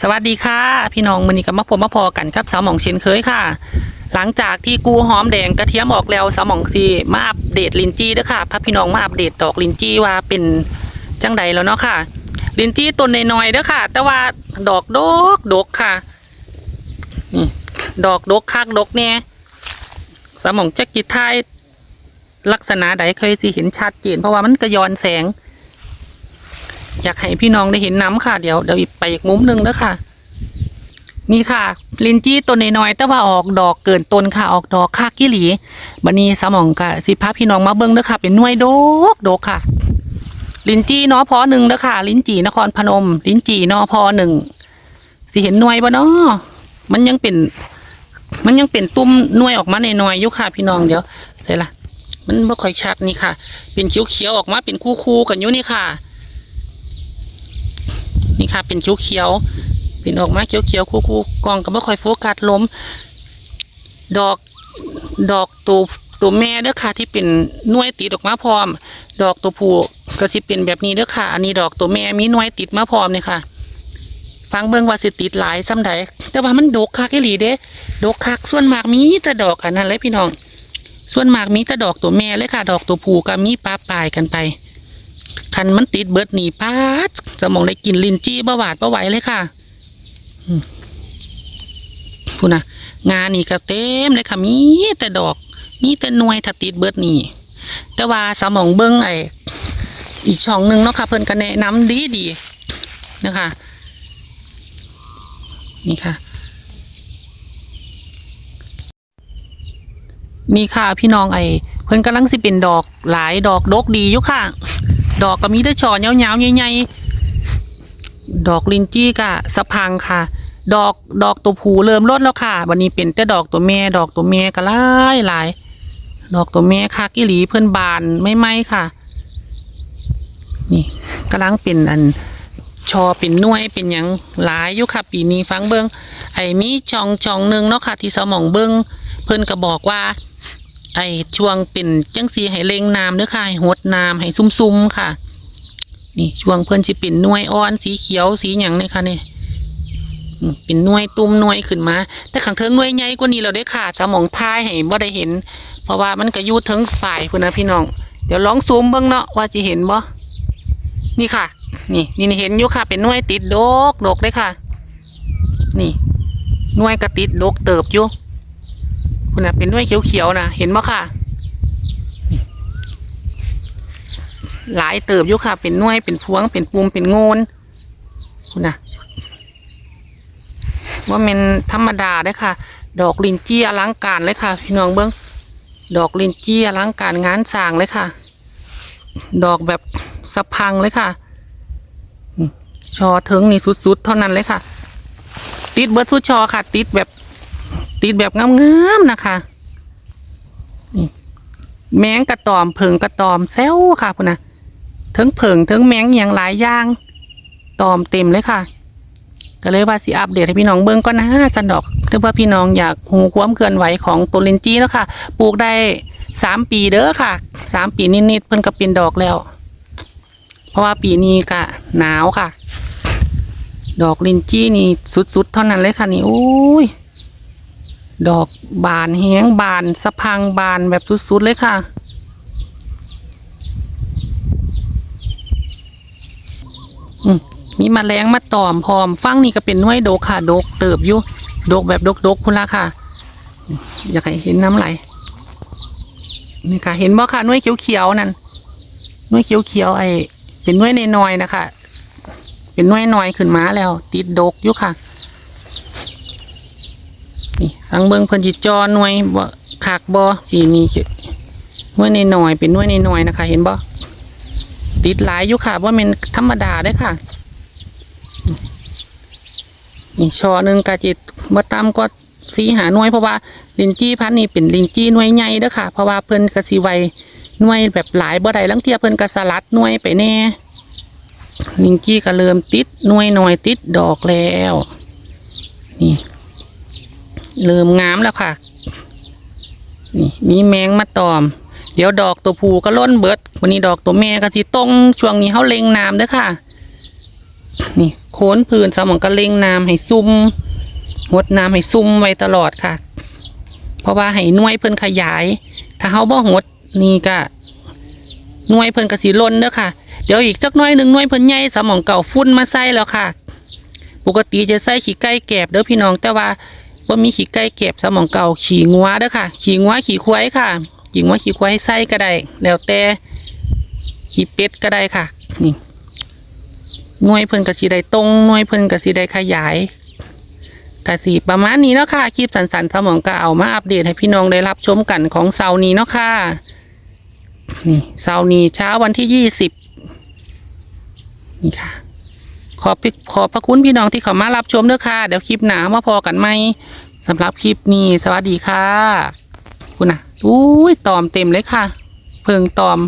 สวัสดีค่ะ พี่น้องมือนี้กับมาพบมาพอกันครับสาวหมองเช่นเคยค่ะ หลังจากที่กูหอมแดงกระเทียมออกแล้วสาวหมองซีมาอัปเดตลินจี้ด้อค่ะพาพี่น้องมาอัปเดตดอกลินจี้ว่าเป็นจังใดแล้วเนาะค่ะลินจี้ต้นน้อยๆด้อค่ะ แต่ว่าดอกดกดกค่ะนี่ดอกดกคักดกเนี่ยสาวหมองจะกิดทายลักษณะใดเคยสิเห็นชัดเจนเพราะว่ามันกระยอนแสง อยากให้พี่น้องได้เห็นน้ำค่ะ เดี๋ยวเดี๋ยวไปอีกมุมหนึ่งแล้วค่ะ นี่ค่ะ ลินจี้ต้นน้อยๆแต่ว่าออกดอกเกินต้นค่ะ ออกดอกคากกิหลีบันนี้สมองกะสิพาพี่น้องมาเบิ้งเด้อค่ะ เป็นหน่วยโดกโดกค่ะ ลินจี้นอพอหนึ่งเด้อค่ะ ลินจีนครพนม ลินจีนอพอหนึ่งสิเห็นหน่วยบ่เนาะมันยังเป็น มันยังเป็นตุ้มหน่วยออกมาในน้อยอยู่ค่ะ พี่น้องเดี๋ยวเลยล่ะมันไม่ค่อยชัดนี่ค่ะ เป็นเขียวๆออกมาเป็นคู่ๆกันอยู่นี่ค่ะ นี่ค่ะ เป็นเขียวๆเป็นออกมาเขียวๆคู่ๆกองก็ไม่ค่อยโฟกัสล้ม ดอกดอกตัวตัวแม่เด้อค่ะ ที่เป็นน่วยติดออกมาพร้อม ดอกตัวผู้ก็สิเป็นแบบนี้เด้อค่ะ อันนี้ดอกตัวแม่มีน่วยติดมาพร้อมเนี่ยค่ะ ฟังเบิ่งว่าสิติดหลายซ้ำใดแต่ว่ามันดกคักอีหลีเด้ดกคักส่วนมากมีแต่ดอกอันนั้นเลยพี่น้อง ส่วนมากมีแต่ดอกตัวแม่เลยค่ะ ดอกตัวผู้ก็มีป้าปลายกันไป คันมันติดเบิดหนีพาดสมองได้กินลินจี้บาหวาดบาไหวเลยค่ะพูนะงานนี่ก็เต็มเลยค่ะมีแต่ดอก มีแต่หน่วยถ้าติดเบิดนี่แต่ว่าสมองเบิ้งไออีกช่องหนึ่งเนาะค่ะ เพิ่นก็แนะนำดีดีนะคะ นี่ค่ะ นี่ค่ะพี่น้องไอเพิ่นกำลังสิเป็นดอกหลายดอกดกดีอยู่ค่ะ ดอกก็มีแต่ช่อยาวๆใหญ่ๆดอกลินจี้กะสะพังค่ะ ดอกดอกตัวผูเริ่มลดแล้วค่ะวันนี้เป็นแต่ดอกตัวแม่ดอกตัวแม่ก็หลายหลายดอกตัวแม่คักอีหลีเพิ่อนบานไม่ไหมค่ะ นี่กำลังเป็นอันชอเป็นน่วยเป็นหยังหลายอยู่ค่ะ ปีนี้ฟังเบิงไอ้มีช่องช่องหนึ่งเนาะค่ะ ที่สมองเบิงเพิ่อนก็บอกว่า ไอช่วงเป็นจังสีให้เล็งน้ำเด้อค่ะให้หดน้ำให้ซุ่มๆค่ะ นี่ช่วงเพิ่อนสิเป็นหน่วยอ่อนสีเขียวสีหยังเนี่ยค่ะนี่เป็นหน่วยตุ่มหน่วยขึ้นมา แต่ขังเทิงหน่วยใหญ่กว่านี้เราได้ค่ะสมองพายให้บ่ได้เห็น เพราะว่ามันก็อยู่เทิงฝ่ายพุ่นนะพี่น้อง เดี๋ยวลองซูมเบิ่งเนาะว่าสิเห็นบ่นี่ค่ะ นี่นี่เห็นอยู่ค่ะ เป็นหน่วยติดดกดกเลยค่ะ นี่หน่วยกระติดดกเติบอยู่ คุณน่ะเป็นด้วยเขียวๆนะเห็นไหมค่ะ หลายเติบอยู่ค่ะ เป็นน่วยเป็นพวง เป็นปุ่มเป็นโงนคุณน่ะว่าเป็นธรรมดาได้ค่ะ ดอกลินจี้อลังการเลยค่ะ พี่น้องเบิ้งดอกลินจี้อลังการงานสร้างเลยค่ะ ดอกแบบสะพังเลยค่ะชอเทิงนี่สุดๆ เท่านั้นเลยค่ะ ติดเบิร์ดสุดชอค่ะ ติดแบบ ติดแบบงามๆนะคะนี่แมงกระตอมเพิงกระตอมแซวค่ะพุ่นนะทั้งเพิงทั้งแมงอย่างหลายอย่างตอมเต็มเลยค่ะก็เลยว่าสิอัปเดตให้พี่น้องเบิ่งก็นะสันดอกถ้าว่าพี่น้องอยากหูความเคลื่อนไหวของต้นลินจี้แล้วค่ะ ปลูกได้สามปีเด้อค่ะสามปีนิดๆเพิ่นก็เป็นดอกแล้ว เพราะว่าปีนี้ก็หนาวค่ะ ดอกลินจี้นี่สุดๆเท่านั้นเลยค่ะนี่โอ้ย ดอกบานแห้งบานสะพังบานแบบสุดๆเลยค่ะอืมมีมาแมลงมาตอมพร้อม ฟังนี่ก็เป็นน้วยโดกค่ะโดกเติบอยู่โดกแบบดกๆพุ่นละค่ะ อยากให้เห็นน้ำไหลนี่ค่ะ เห็นบ่ค่ะน้วยเขียวๆนั่นน้วยเขียวๆไอเป็นน้วยน้อยนะคะ เป็นน้วยน้อยขึ้นมาแล้ว ติดโดกอยู่ค่ะ ทางเบิงเพิ่นจิจอหน่วยบ่ขากบ่สีนี้หน่วยน้อยเป็นหน่วยน้อยนะคะ เห็นบ่ติดหลายอยู่ค่ะว่าเป็นธรรมดาได้ค่ะนี่ชอหนึ่งกะจิตบ่ต่ำกว่าสีหาหน่วยเพราะว่าลินจี้พันนี่เป็นลินจี้หน่วยใหญ่เด้อค่ะ เพราะว่าเพิ่นกะสิไวหน่วยแบบหลายบ่ได้ลังเทียเพิ่นกะสลัดหน่วยไปแน่ลินจี้ก็เริ่มติดหน่วยหน้อยติดดอกแล้ว นี่ เริ่มงามแล้วค่ะ นี่มีแมงมาตอม เดี๋ยวดอกตัวผูก็ล้นเบิด วันนี้ดอกตัวแม่ก็สิตรงช่วงนี้เขาเล็งน้ำด้อค่ะ นี่โคนพื้นสมองกระเลงน้ำให้ซุ่มหดน้ำให้ซุ่มไว้ตลอดค่ะ เพราะว่าให้น่วยเพิ่นขยาย ถ้าเฮาบ่หดนี่ก็น่วยเพิ่นก็สิล้นเด้อค่ะ เดี๋ยวอีกจักน้อยหนึ่งน่วยเพิ่นใหญ่สมองเก่าฟุ้นมาใส่แล้วค่ะ ปกติจะใส่ขี้ไก่แกบเด้อพี่น้องแต่ว่า บ่มีขี้ไก่แกบสมองเก่าขี้งัวเด้อค่ะ ขี้งัวขี้ควายค่ะขี้งัวขี้ควายใส่ก็ได้ แล้วแต่ขี้เป็ดก็ได้ค่ะ นี่หน่วยเพิ่นก็สิได้ตรงหน่วยเพิ่นก็สิได้ขยายก็สิประมาณนี้เนาะค่ะคลิปสันๆสมองก็เอามาอัปเดตให้พี่น้องได้รับชมกันของเสาร์นี้เนาะค่ะนี่เสาร์นี้เช้าวันที่ยี่สิบนี่ค่ะ ขอบพิขอบพระคุณพี่น้องที่เข้ามารับชมเด้อค่ะ เดี๋ยวคลิปหนามาพอกันไหมสำหรับคลิปนี้ สวัสดีค่ะ คุณน่ะอุ้ยตอมเต็มเลยค่ะ เพิงตอม